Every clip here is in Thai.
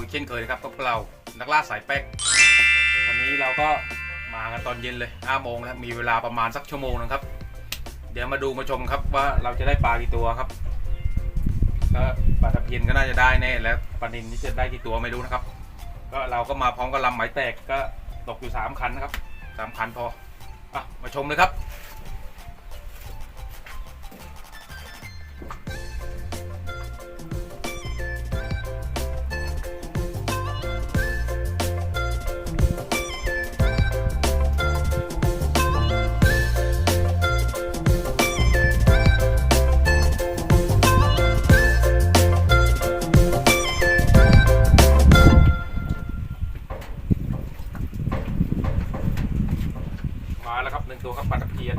อีกเช่นเคยนะครับกับพวกเรานักล่าสายแป๊กวันนี้เราก็มากันตอนเย็นเลย5โมงแล้วมีเวลาประมาณสักชั่วโมงนะครับ เดี๋ยวมาดูมาชมครับว่าเราจะได้ปลากี่ตัวครับก็ปลาตะเพียนก็น่าจะได้แน่แล้วปลานินนี่จะได้กี่ตัวไม่รู้นะครับ ก็เราก็มาพร้อมกับลำไหมแตกก็ตกอยู่สามคันนะครับสามคันพออะมาชมเลยครับ หนึ่งตัวครับปลาตะเพียน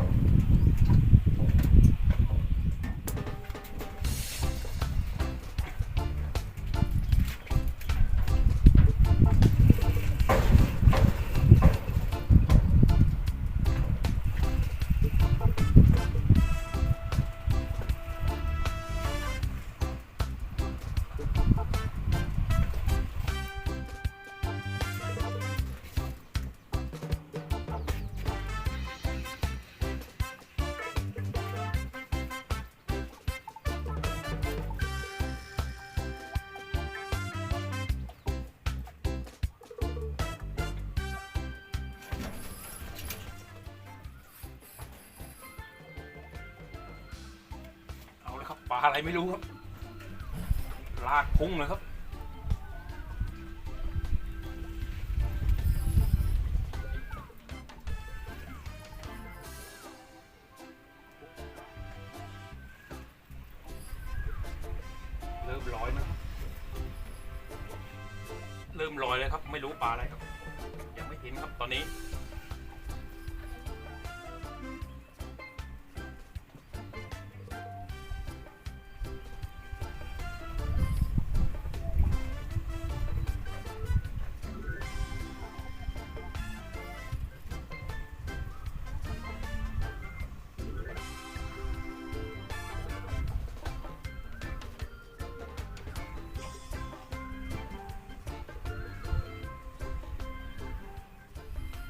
ปลาอะไรไม่รู้ครับ ลากพุ่งเลยครับเริ่มลอยนะ เริ่มลอยเลยครับ ไม่รู้ปลาอะไรครับ ยังไม่เห็นครับตอนนี้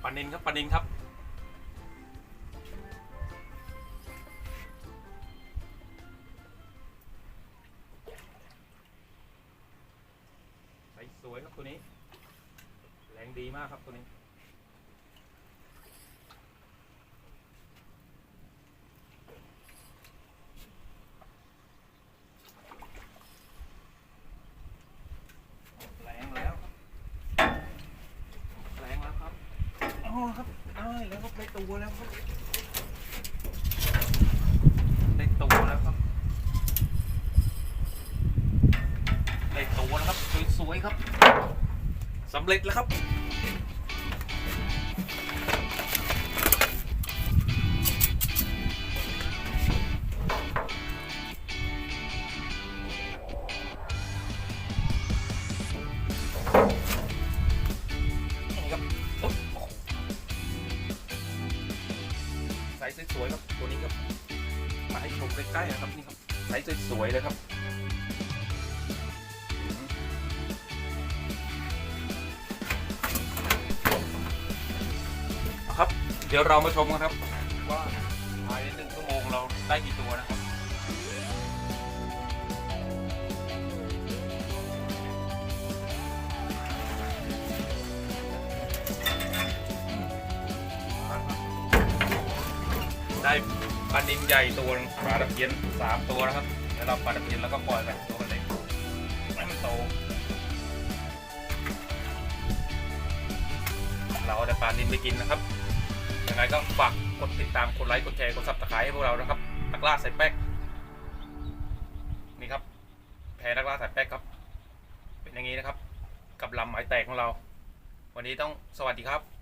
านินครับปลานินครับใสสวยครับตัวนี้ แรงดีมากครับตัวนี้ แรงแล้วครับแรงแล้วครับ อ๋อครับได้ แล้วครับได้ตัวแล้วครับได้ตัวแล้วครับได้ตัวแล้วครับสวยๆครับสำเร็จแล้วครับ ส์สวยๆครับตัวนี้ครับมาให้ชมใกล้ๆนะครับนี่ครับไซส์สวยๆเลยครับครับ เดี๋ยวเรามาชมกันครับว่าภายในหนึ่งชั่วโมงเราได้กี่ตัวนะครับ ได้ปลานินใหญ่ตัวหนึ่งปลาตะเพียนสามตัวนะครับแล้วเราปลาตะเพียนแล้วก็ปล่อยไปตัวเล็กให้มันโต เราเอาแต่ปลานินไปกินนะครับยังไงก็ฝากกดติดตามกดไลค์กดแชร์กดซับสไครต์ให้พวกเรานะครับนักล่าสายแป๊กนี่ครับแพนักล่าสายแป๊กครับ เป็นอย่างนี้นะครับ กับลำหมายแตกของเรา วันนี้ต้องสวัสดีครับ